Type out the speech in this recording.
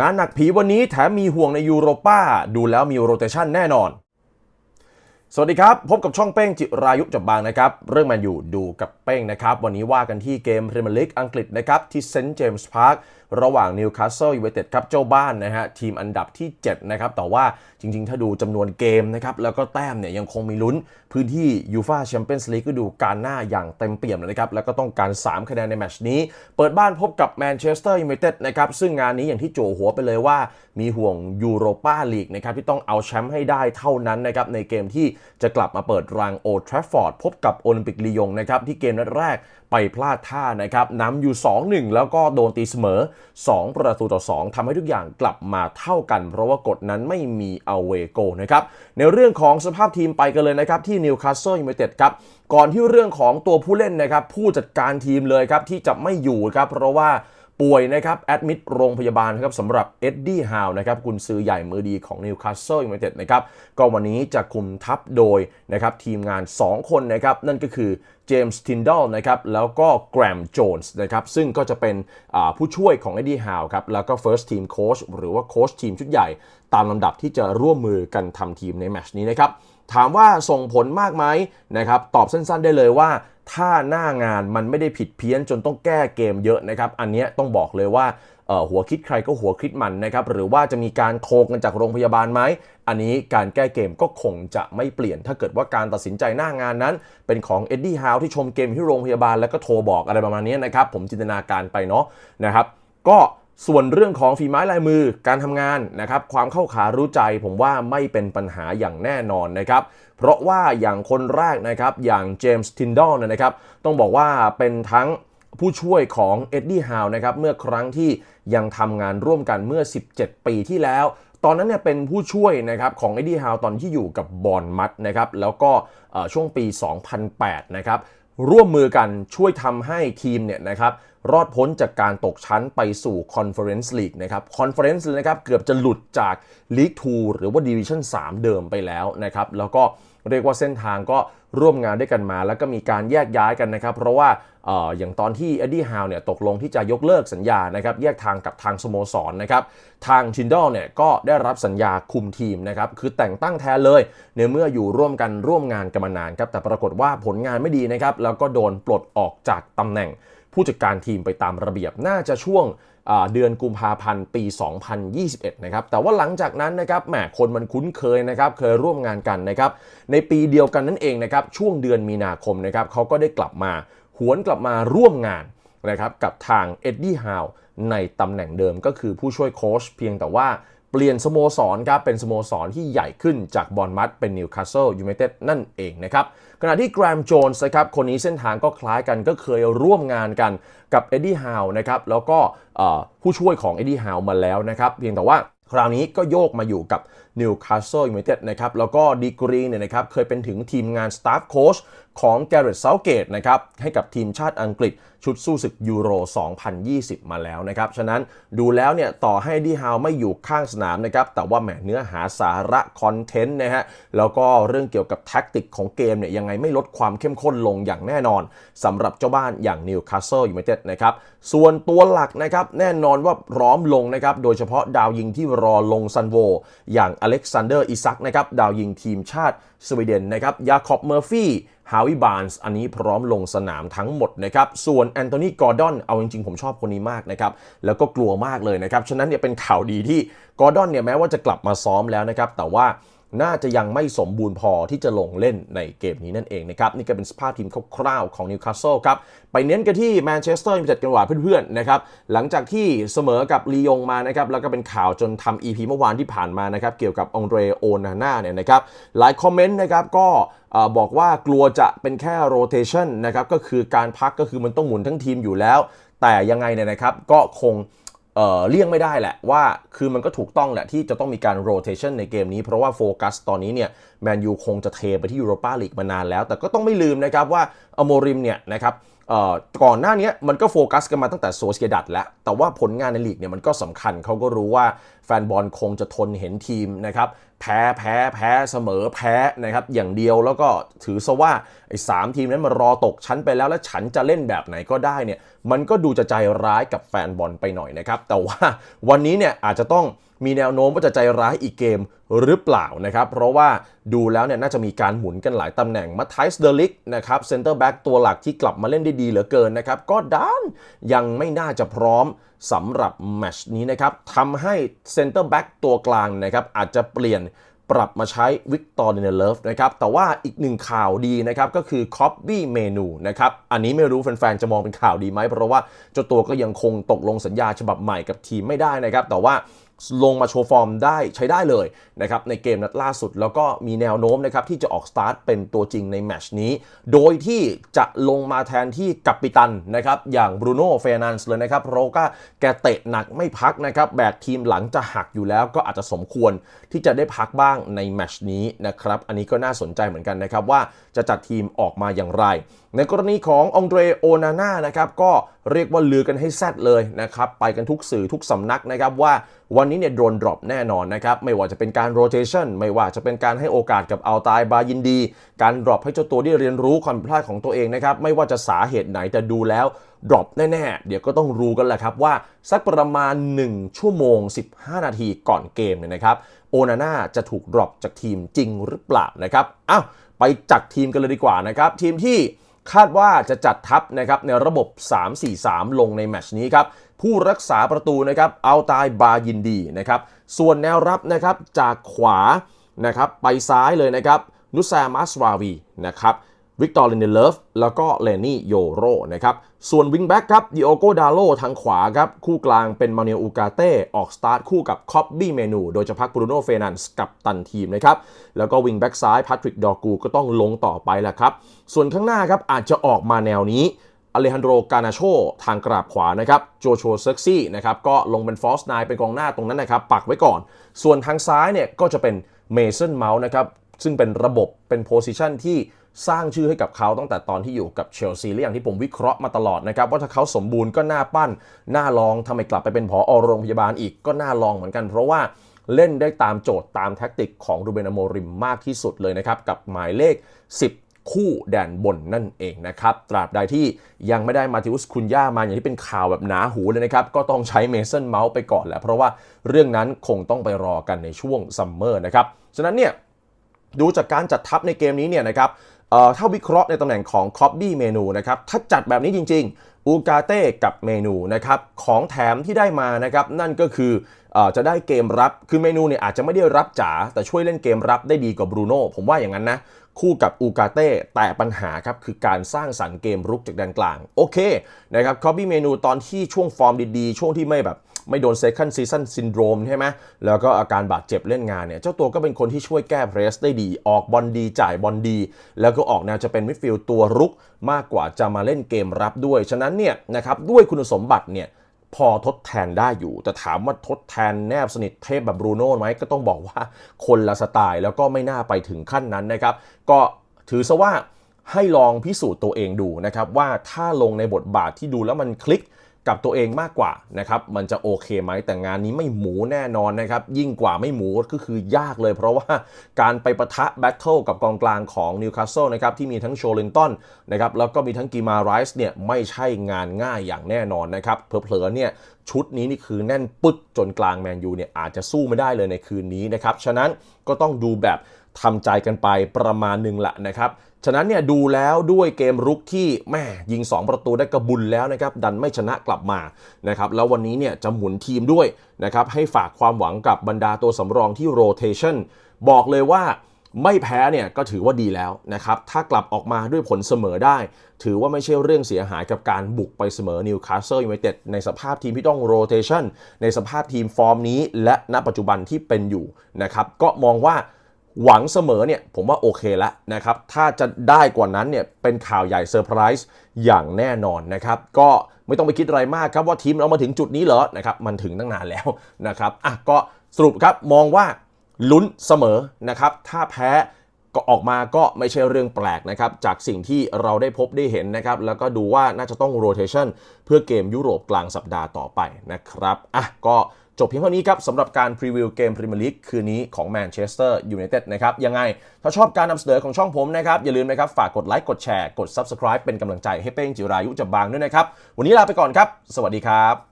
งานหนักผีวันนี้แถมมีห่วงในยูโรป้า ดูแล้วมีโรเตชันแน่นอน สวัสดีครับ พบกับช่องเป้งจิรายุจับบางนะครับ เรื่องมันอยู่ดูกับเป้งนะครับ วันนี้ว่ากันที่เกมพรีเมียร์ลีกอังกฤษนะครับ ที่เซนต์เจมส์พาร์ค ระหว่างนิวคาสเซิลยูไนเต็ดครับเจ้าบ้านนะฮะทีมอันดับที่ 7 นะครับ แต่ว่าจริง ๆ ถ้าดูจำนวนเกมนะครับ แล้วก็แต้มเนี่ยยังคงมีลุ้น พื้นที่ยูฟาแชมเปี้ยนส์ลีกก็ดูการหน้าอย่างเต็มเปี่ยมเลยนะครับ แล้วก็ต้องการ 3 คะแนนในแมชนี้ เปิดบ้านพบกับแมนเชสเตอร์ยูไนเต็ดนะครับ ซึ่งงานนี้อย่างที่โจหัวไปเลยว่า มีห่วงยูโรปาลีกนะครับที่ต้องเอาแชมป์ให้ได้เท่านั้นนะครับในเกมที่จะกลับมาเปิดรังโอทราฟฟอร์ดพบกับโอลิมปิกลียงนะครับที่เกมนัดแรกไปพลาดท่านะครับนำอยู่ 2-1 แล้วก็โดนตีเสมอ2 ประตูต่อ 2ทำให้ทุกอย่างกลับมาเท่ากัน เพราะว่ากฎนั้นไม่มีเอาเวโกนะครับในเรื่องของสภาพทีมไปกันเลยนะครับที่นิวคาสเซิลยูไนเต็ดครับก่อนที่เรื่องของตัวผู้เล่นนะครับผู้จัดการทีมเลยครับที่จะไม่อยู่ครับเพราะว่า ป่วยนะครับแอดมิดโรงพยาบาลครับสำหรับเอ็ดดี้ฮาวนะครับกุนซือใหญ่มือดีของนิวคาสเซิลยูไนเต็ดนะครับก็วันนี้จะคุมทัพโดยนะครับทีมงาน 2 คนนะครับนั่นก็คือเจมส์ทินดอลนะครับแล้วก็แกรมโจนส์นะครับซึ่งก็จะเป็นผู้ช่วยของเอ็ดดี้ฮาวครับแล้วก็ First Team Coach หรือว่าโค้ชทีมชุดใหญ่ ตามลำดับที่จะร่วมมือกันทำทีมในแมชนี้นะครับถามว่าส่งผลมากไหมนะครับตอบสั้นๆได้เลยว่า ถ้าหน้างานมันไม่ได้ผิดเพี้ยนจนต้องแก้เกมเยอะนะครับ อันนี้ต้องบอกเลยว่าหัวคิดใครก็หัวคิดมันนะครับหรือว่าจะมีการโทรกันจากโรงพยาบาลไหมอันนี้การแก้เกมก็คงจะไม่เปลี่ยน ถ้าเกิดว่าการตัดสินใจหน้างานนั้น เป็นของเอ็ดดี้ฮาวที่ชมเกมที่โรงพยาบาลแล้วก็โทรบอกอะไรประมาณนี้นะครับ ผมจินตนาการไปเนาะนะครับ ก็ ส่วนเรื่องของฝีไม้ลายมือการทำงานนะครับ ความเข้าขารู้ใจผมว่าไม่เป็นปัญหาอย่างแน่นอนนะครับ เพราะว่าอย่างคนแรกนะครับอย่างเจมส์ทินดอลนะครับ ต้องบอกว่าเป็นทั้งผู้ช่วยของเอ็ดดี้ฮาวนะครับเมื่อครั้งที่ยังทำงานร่วมกันเมื่อ 17 ปีที่แล้ว ตอนนั้นเนี่ยเป็นผู้ช่วยนะครับของเอ็ดดี้ฮาวตอนที่อยู่กับบอลมัดนะครับแล้วก็ช่วงปี 2008 นะครับ ร่วมมือกันช่วยทำให้ทีมเนี่ยนะครับรอดพ้นจากการตกชั้นไปสู่คอนเฟอเรนซ์ลีกนะครับคอนเฟอเรนซ์นะครับเกือบจะหลุดจากลีก2หรือว่าดิวิชั่น3 เดิมไปแล้วนะครับแล้วก็เรียกว่าเส้นทางก็ร่วมงานด้วยกันมา แล้วก็มีการแยกย้ายกันนะครับ เพราะว่า อย่างตอนที่เอ็ดดี้ฮาวเนี่ยตกลงที่จะยกเลิกสัญญานะครับแยกทางกับทางสโมสรนนะครับทางชินดอลเนี่ยก็ได้รับสัญญาคุมทีมนะครับคือแต่งตั้งแทนเลยในเมื่ออยู่ร่วมกันร่วมงานกันมานานครับแต่ปรากฏว่าผลงานไม่ดีนะครับแล้วก็โดนปลดออกจากตำแหน่งผู้จัดการทีมไปตามระเบียบน่าจะช่วงเดือนกุมภาพันธ์ปี 2021 นะครับ แต่ว่าหลังจากนั้นนะครับแหมคนมันคุ้นเคยนะครับ เคยร่วมงานกันนะครับ ในปีเดียวกันนั่นเองนะครับ ช่วงเดือนมีนาคมนะครับเขาก็ได้กลับมา วนกลับมาร่วมงานนะครับกับทางเอ็ดดี้ฮาวในตำแหน่งเดิมก็คือผู้ช่วยโค้ชเพียงแต่ว่าเปลี่ยนสโมสรครับเป็นสโมสรที่ใหญ่ขึ้นจากบอลมัดเป็นนิวคาสเซิลยูไนเต็ดนั่นเองนะครับขณะที่แกรมโจนส์นะครับคนนี้เส้นทางก็คล้ายกันก็เคยร่วมงานกันกับเอ็ดดี้ฮาวนะครับแล้วก็ผู้ช่วยของเอ็ดดี้ฮาวมาแล้วนะครับเพียงแต่ว่าคราวนี้ก็โยกมาอยู่กับนิวคาสเซิลยูไนเต็ดนะครับแล้วก็ดีกรีเนี่ยนะครับเคยเป็นถึงทีมงานสตาฟโค้ชของแกเรตเซาเกตนะครับให้กับทีมชาติอังกฤษชุดสู้ศึกยูโร 2020 มาแล้วนะครับ ฉะนั้นดูแล้วเนี่ยต่อให้ดีฮาวไม่อยู่ข้างสนามนะครับแต่ว่าแหมเนื้อหาสาระคอนเทนต์นะฮะแล้วก็เรื่องเกี่ยวกับแท็กติกของเกมเนี่ยยังไงไม่ลดความเข้มข้นลงอย่างแน่นอนสำหรับเจ้าบ้านอย่างนิวคาสเซิลยูไนเต็ดนะครับส่วนตัวหลักนะครับแน่นอนว่าพร้อมลงนะครับโดยเฉพาะดาวยิงที่รอลงซันโวอย่างอเล็กซานเดอร์อิซักนะครับดาวยิงทีมชาติสวีเดนนะครับยาคอบเมอร์ฟี่ฮาวิบานส์อันนี้พร้อมลงสนามทั้งหมดนะครับ ส่วนแอนโทนีกอร์ดอนเอาจริงๆ ผมชอบคนนี้มากนะครับ แล้วก็กลัวมากเลยนะครับ ฉะนั้นเนี่ยเป็นข่าวดีที่กอร์ดอนเนี่ยแม้ว่าจะกลับมาซ้อมแล้วนะครับ แต่ว่า น่าจะยังไม่สมบูรณ์พอที่จะลงเล่นในเกมนี้นั่นเองนะครับ นี่ก็เป็นสภาพทีมคร่าวๆของนิวคาสเซิลครับ ไปเน้นกันที่แมนเชสเตอร์ยูไนเต็ดกันว่าเพื่อนๆนะครับ หลังจากที่เสมอกับลียงมานะครับ แล้วก็เป็นข่าวจนทำ EP เมื่อวานที่ผ่านมานะครับ เกี่ยวกับองเดรโอนาน่าเนี่ยนะครับ หลายคอมเมนต์นะครับก็บอกว่ากลัวจะเป็นแค่โรเตชันนะครับก็คือการพักก็คือมันต้องหมุนทั้งทีมอยู่แล้ว แต่ยังไงเนี่ยนะครับก็คง เเลี่ยงไม่ได้แหละว่าคือมันก็ถูกต้องแหละที่จะต้องมีการโรเตชันในเกมนี้ เพราะว่าโฟกัสตอนนี้เนี่ยแมนยูคงจะเทไปที่ยูโรปาลีกมานานแล้ว แต่ก็ต้องไม่ลืมนะครับว่าอโมริมเนี่ยนะครับก่อนหน้านี้มันก็โฟกัสกันมาตั้งแต่โซเชียดัดแล้ว แต่ว่าผลงานในลีกเนี่ยมันก็สำคัญเขาก็รู้ว่าแฟนบอลคงจะทนเห็นทีมนะครับ แพ้แพ้แพ้เสมอแพ้นะครับอย่างเดียวแล้วก็ถือซะว่าไอ้สามทีมนั้นมารอตกชั้นไปแล้วแล้วฉันจะเล่นแบบไหนก็ได้เนี่ยมันก็ดูจะใจร้ายกับแฟนบอลไปหน่อยนะครับแต่ว่าวันนี้เนี่ยอาจจะต้อง มีแนวโน้มว่าจะใจร้ายอีกเกมหรือเปล่านะครับ เพราะว่าดูแล้วเนี่ยน่าจะมีการหมุนกันหลายตำแหน่งมาไทส์เดลิกนะครับเซนเตอร์แบ็กตัวหลักที่กลับมาเล่นได้ดีเหลือเกินนะครับ ก็ด้านยังไม่น่าจะพร้อมสำหรับแมชนี้นะครับทำให้เซนเตอร์แบ็กตัวกลางนะครับอาจจะเปลี่ยนปรับมาใช้วิกตอร์เดนเลฟนะครับ แต่ว่าอีกหนึ่งข่าวดีนะครับ ก็คือคอปบี้เมนูนะครับ อันนี้ไม่รู้แฟนๆ จะมองเป็นข่าวดีไหม เพราะว่าเจ้าตัวก็ยังคงตกลงสัญญาฉบับใหม่กับทีมไม่ได้นะครับ แต่ว่า ลงมาโชว์ฟอร์มได้ใช้ได้เลยนะครับในเกมนัดล่าสุด แล้วก็มีแนวโน้มนะครับที่จะออกสตาร์ทเป็นตัวจริงในแมชนี้ โดยที่จะลงมาแทนที่กัปปิตันนะครับอย่างบรูโน่เฟรนันส์เลยนะครับเพราะว่าแกเตะหนักไม่พักนะครับแบกทีมหลังจะหักอยู่แล้ว ก็อาจจะสมควรที่จะได้พักบ้างในแมชนี้นะครับอันนี้ก็น่าสนใจเหมือนกันนะครับว่าจะจัดทีมออกมาอย่างไร ในกรณีขององเดรโอนาน่านะครับก็เรียกว่าลือกันให้แซดเลยนะครับ ไปกันทุกสื่อทุกสำนักนะครับว่าวันนี้เนี่ยโดนดรอปแน่นอนนะครับ ไม่ว่าจะเป็นการโรเ t ชันไม่ว่าจะเป็นการให้โอกาสกับเอัลตายบายินดี การดรอปให้เจ้าตัวได้เรียนรู้ความผิดพลาดของตัวเองนะครับ ไม่ว่าจะสาเหตุไหนแต่ดูแล้วดรอปแน่ๆ เดี๋ยวก็ต้องรู้กันแหละครับว่า สักประมาณ 1 ชั่วโมง 15 นาทีก่อนเกมเนี่ยนะครับโอนาน่าจะถูกดรอปจากทีมจริงหรือเปล่านะครับอ้าวไปจัดทีมกันเลยดีกว่านะครับทีมที่ คาดว่าจะจัดทัพนะครับในระบบ 3-4-3 ลงในแมชนี้ครับ ผู้รักษาประตูนะครับเอาตายบายินดีนะครับ ส่วนแนวรับนะครับจากขวานะครับไปซ้ายเลยนะครับนุซามัสวาวีนะครับ วิกตอร์เลนเดเลฟแล้วก็เลนี่โยโรนะครับ ส่วนวิงแบ็กครับดิโอโกดาโลทางขวาครับ คู่กลางเป็นมาเนลอูกาเต้ออกสตาร์ทคู่กับคอบบี้เมนู โดยจะพักบรูโน่เฟนันส์กับตันทีมนะครับ แล้วก็วิงแบ็กซ้ายแพทริกดอกูก็ต้องลงต่อไปแหละครับ ส่วนข้างหน้าครับอาจจะออกมาแนวนี้อเลฮันโดรกานาโชทางกราบขวานะครับโจชัวเซ็กซี่นะครับก็ลงเป็นฟอสไนเป็นกองหน้าตรงนั้นนะครับปักไว้ก่อน ส่วนทางซ้ายเนี่ยก็จะเป็นเมสันเมาส์นะครับซึ่งเป็นระบบเป็นโพซิชันที่ สร้างชื่อให้กับเขาตั้งแต่ตอนที่อยู่กับเชลซีและอย่างที่ผมวิเคราะห์มาตลอดนะครับ ว่าถ้าเขาสมบูรณ์ก็น่าปั้น น่าลองทำไมกลับไปเป็นผอโรงพยาบาลอีกก็น่าลองเหมือนกัน เพราะว่าเล่นได้ตามโจทย์ตามแท็กติกของรูเบนอโมริมมากที่สุดเลยนะครับ กับหมายเลข 10คู่แดนบนนั่นเองนะครับ ตราบใดที่ยังไม่ได้มาติอุสคุนย่ามาอย่างที่เป็นข่าวแบบหนาหูเลยนะครับ ก็ต้องใช้เมสันเมาส์ไปก่อนแหละเพราะว่าเรื่องนั้นคงต้องไปรอกันในช่วงซัมเมอร์นะครับ ฉะนั้นเนี่ย ดูจากการจัดทัพในเกมนี้เนี่ยนะครับ ถ้าวิเคราะห์ในตำแหน่งของคอ b บี้เมนูนะครับถ้าจัดแบบนี้จริง ๆ อูกาเต้กับเมนูนะครับของแถมที่ได้มานะครับนั่นก็คือเอ่อจะได้เกมรับคือเมนูเนี่ยอาจจะไม่ได้รับจ๋าแต่ช่วยเล่นเกมรับได้ดีกว่าบรูโน่ผมว่าอย่างนั้นนะคู่กับอูกาเต้แต่ปัญหาครับคือการสร้างสรรค์เกมรุกจากแดนกลาง โอเคนะครับคอ b บี้เมนูตอนที่ช่วงฟอร์มดีๆ ช่วงที่ไม่แบบ ไม่โดน second season syndrome ใช่ไหมแล้วก็อาการบาดเจ็บเล่นงานเนี่ยเจ้าตัวก็เป็นคนที่ช่วยแก้เพรสได้ดี ออกบอลดีจ่ายบอลดี แล้วก็ออกแนวจะเป็นมิดฟิลด์ตัวรุกมากกว่าจะมาเล่นเกมรับด้วย ฉะนั้นเนี่ยนะครับด้วยคุณสมบัติเนี่ยพอทดแทนได้อยู่ แต่ถามว่าทดแทนแนบสนิทเทพแบบบรูโน่ไหมก็ต้องบอกว่าคนละสไตล์แล้วก็ไม่น่าไปถึงขั้นนั้นนะครับก็ถือซะว่าให้ลองพิสูจน์ตัวเองดูนะครับว่าถ้าลงในบทบาทที่ดูแล้วมันคลิก กับตัวเองมากกว่านะครับมันจะโอเคไหมแต่งานนี้ไม่หมูแน่นอนนะครับยิ่งกว่าไม่หมูก็คือยากเลย เพราะว่าการไปประทะแบทเทิลกับกองกลางของนิวคาสเซิลนะครับที่มีทั้งโชลินตันนะครับแล้วก็มีทั้งกีมาไรส์เนี่ยไม่ใช่งานง่ายอย่างแน่นอนนะครับเผลอๆเนี่ยชุดนี้นี่คือแน่นปึ๊กจนกลางแมนยูเนี่ยอาจจะสู้ไม่ได้เลยในคืนนี้นะครับฉะนั้นก็ต้องดูแบบทำใจกันไปประมาณหนึ่งละนะครับ ฉะนั้นเนี่ยดูแล้วด้วยเกมรุกที่แม่ยิง 2 ประตูได้กระบุญแล้วนะครับดันไม่ชนะกลับมานะครับแล้ววันนี้เนี่ยจะหมุนทีมด้วยนะครับให้ฝากความหวังกับบรรดาตัวสำรองที่โรเ t ชันบอกเลยว่าไม่แพ้เนี่ยก็ถือว่าดีแล้วนะครับ ถ้ากลับออกมาด้วยผลเสมอได้ ถือว่าไม่ใช่เรื่องเสียหายกับการบุกไปเสมอนิวคาสเซิลยูไนเต็ดในสภาพทีมที่ต้องโรเ t ชันในสภาพทีมฟอร์มนี้ และณปัจจุบันที่เป็นอยู่นะครับ ก็มองว่า หวังเสมอเนี่ยผมว่าโอเคแล้วนะครับ ถ้าจะได้กว่านั้นเนี่ยเป็นข่าวใหญ่เซอร์ไพรส์อย่างแน่นอนนะครับ ก็ไม่ต้องไปคิดอะไรมากครับว่าทีมเรามาถึงจุดนี้เหรอนะครับมันถึงตั้งนานแล้วนะครับอะก็สรุปครับมองว่าลุ้นเสมอนะครับ ถ้าแพ้ ก็ออกมาก็ไม่ใช่เรื่องแปลกนะครับ จากสิ่งที่เราได้พบได้เห็นนะครับ แล้วก็ดูว่าน่าจะต้องโรเ t ชันเพื่อเกมยุโรปกลางสัปดาห์ต่อไปนะครับอะก็จบเพียงเท่านี้ครับสำหรับการพรีวิวเกมพรีเมียร์ลีกคืนนี้ของแมนเชสเตอร์ยูไนเต็ดนะครับ ยังไง ถ้าชอบการนำเสนอของช่องผมนะครับ อย่าลืมนะครับ ฝากกดไลค์กดแชร์กด Subscribe เป็นกำลังใจให้เป้งจิรายุจับบางด้วยนะครับ วันนี้ลาไปก่อนครับ สวัสดีครับ